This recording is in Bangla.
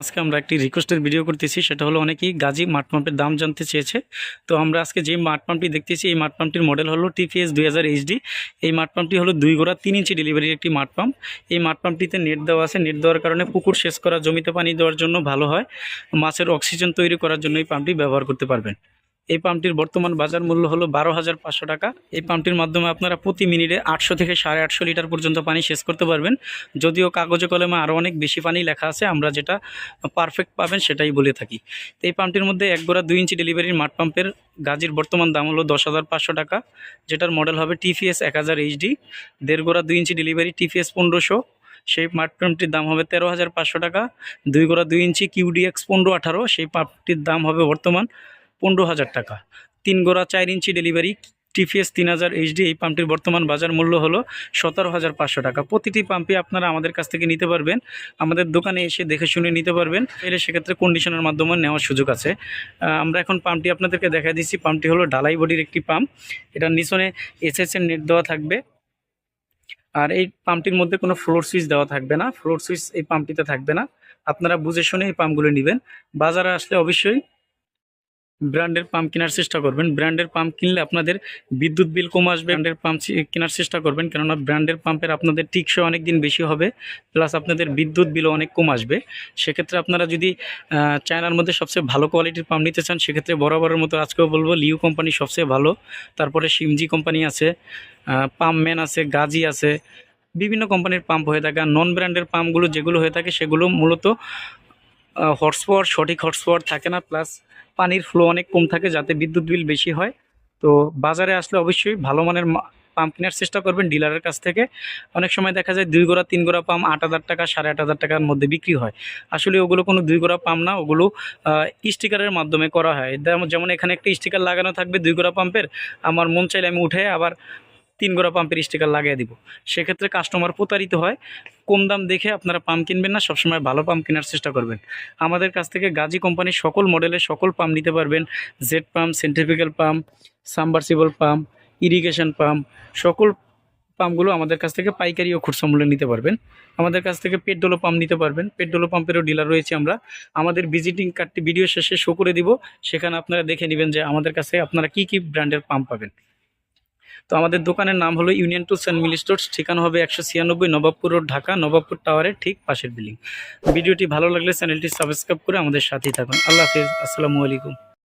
আজকে আমরা একটি রিকোয়েস্টের ভিডিও করতেছি, সেটা হলো অনেকেই গাজী মাঠ পাম্পের দাম জানতে চেয়েছে। তো আমরা আজকে যে মাঠ পাম্পটি দেখতেছি, এই মাঠ পাম্পটির মডেল হলো টিপিএস দুই হাজার এইচডি এই মাঠ পাম্পটি হলো দুই গোড়া, তিন ইঞ্চি ডেলিভারির একটি মাঠ পাম্প। এই মাঠ পাম্পটিতে নেট দেওয়া আছে। নেট দেওয়ার কারণে পুকুর শেষ করা, জমিতে পানি দেওয়ার জন্য ভালো হয়। মাছের অক্সিজেন তৈরি করার জন্য এই পাম্পটি ব্যবহার করতে পারবেন। এই পাম্পটির বর্তমান বাজার মূল্য হলো বারো হাজার পাঁচশো টাকা। এই পাম্পটির মাধ্যমে আপনারা প্রতি মিনিটে আটশো থেকে সাড়ে আটশো লিটার পর্যন্ত পানি শেষ করতে পারবেন। যদিও কাগজে কলমে আরও অনেক বেশি পানি লেখা আছে, আমরা যেটা পারফেক্ট পাবেন সেটাই বলে থাকি। তো এই পাম্পটির মধ্যে এক গোড়া দুই ইঞ্চি ডেলিভারির মাঠ পাম্পের গাজির বর্তমান দাম হলো দশ হাজার পাঁচশো টাকা, যেটার মডেল হবে টিপিএস এক হাজার এইচডি দেড় গোড়া দুই ইঞ্চি ডেলিভারি টিপিএস পনেরোশো, সেই মাঠ পাম্পটির দাম হবে তেরো হাজার পাঁচশো টাকা। দুই গোড়া দুই ইঞ্চি কিউডিএক্স পনেরো আঠারো, সেই পাম্পটির দাম হবে বর্তমান পনেরো হাজার টাকা। তিন গোড়া চার ইঞ্চি ডেলিভারি টিপিএস তিন হাজার এইচডি এই পাম্পটির বর্তমান বাজার মূল্য হলো সতেরো হাজার পাঁচশো টাকা। প্রতিটি পাম্পে আপনারা আমাদের কাছ থেকে নিতে পারবেন। আমাদের দোকানে এসে দেখে শুনে নিতে পারবেন। এলে সেক্ষেত্রে কন্ডিশনের মাধ্যমে নেওয়ার সুযোগ আছে। আমরা এখন পাম্পটি আপনাদেরকে দেখা দিচ্ছি। পাম্পটি হলো ঢালাই বডির একটি পাম্প এটার নিচনে এসএস এর নেট দেওয়া থাকবে। আর এই পাম্পটির মধ্যে কোনো ফ্লোর সুইচ দেওয়া থাকবে না। ফ্লোর সুইচ এই পাম্পটিতে থাকবে না। আপনারা বুঝে শুনে এই পাম্পগুলো নেবেন। বাজারে আসলে অবশ্যই ব্র্যান্ডের পাম্প কেনার চেষ্টা করবেন। ব্র্যান্ডের পাম্প কিনলে আপনাদের বিদ্যুৎ বিল কম আসবে। ব্র্যান্ডের পাম্প কেনার চেষ্টা করবেন। কেননা ব্র্যান্ডের পাম্পের আপনাদের টিকসই অনেক দিন বেশি হবে, প্লাস আপনাদের বিদ্যুৎ বিলও অনেক কম আসবে। সেক্ষেত্রে আপনারা যদি চায়নার মধ্যে সবচেয়ে ভালো কোয়ালিটির পাম্প নিতে চান, সেক্ষেত্রে বরাবরের মতো আজকেও বলব, লিউ কোম্পানি সবচেয়ে ভালো। তারপরে সিমজি কোম্পানি আছে পাম্প ম্যান আছে, গাজি আছে, বিভিন্ন কোম্পানির পাম্প হয়ে থাকে। আর নন ব্র্যান্ডের পাম্পগুলো যেগুলো হয়ে থাকে, সেগুলো মূলত পাওয়ার সঠিক পাওয়ার থাকে না প্লাস পানির ফ্লো অনেক কম থাকে যাতে বিদ্যুৎ বিল বেশি হয়। তো বাজারে আসলে অবশ্যই ভালো মানের পাম্প কেনার চেষ্টা করবেন ডিলারের কাছ থেকে। অনেক সময় দেখা যায় দুই গোড়া, তিন গোড়া পাম্প আট হাজার টাকা, সাড়ে আট হাজার টাকার মধ্যে বিক্রি হয়। আসলে ওগুলো কোনো দুই গোড়া পাম্প না, ওগুলো স্টিকারের মাধ্যমে করা হয়। যেমন এখানে একটা স্টিকার লাগানো থাকবে দুই গোড়া পাম্পের আমার মন চাইলে আমি উঠে আবার তিন গোড়া পাম্পের স্টিকার লাগিয়ে দিব। সেক্ষেত্রে কাস্টমার প্রতারিত হয়। কম দাম দেখে আপনারা পাম্প কিনবেন না, সবসময় ভালো পাম্প কেনার চেষ্টা করবেন। আমাদের কাছ থেকে গাজী কোম্পানির সকল মডেলের সকল পাম্প নিতে পারবেন। Z pump centrifugal pump submersible pump irrigation pump সকল পাম্পগুলো আমাদের কাছ থেকে পাইকারি ও খুচরা মূল্যে নিতে পারবেন। আমাদের কাছ থেকে পেট্রোলো পাম্প নিতে পারবেন। পেট্রোলো পাম্পেরও ডিলার রয়েছে আমরা। আমাদের ভিজিটিং কার্ডটি ভিডিও শেষে শো করে দিব। সেখানে আপনারা দেখে নেবেন যে আমাদের কাছে আপনারা কি কি ব্র্যান্ডের পাম্প পাবেন। তো আমাদের দোকানের নাম হলো union two saint Mili stores, ঠিকানা হবে একশো ছিয়ানব্বই নবাবপুর রোড, ঢাকা, নবাবপুর টাওয়ারের ঠিক পাশের বিল্ডিং। ভিডিওটি ভালো লাগলে চ্যানেলটি সাবস্ক্রাইব করে আমাদের সাথেই থাকুন। আল্লাহ হাফিজ, আসসালামু আলাইকুম।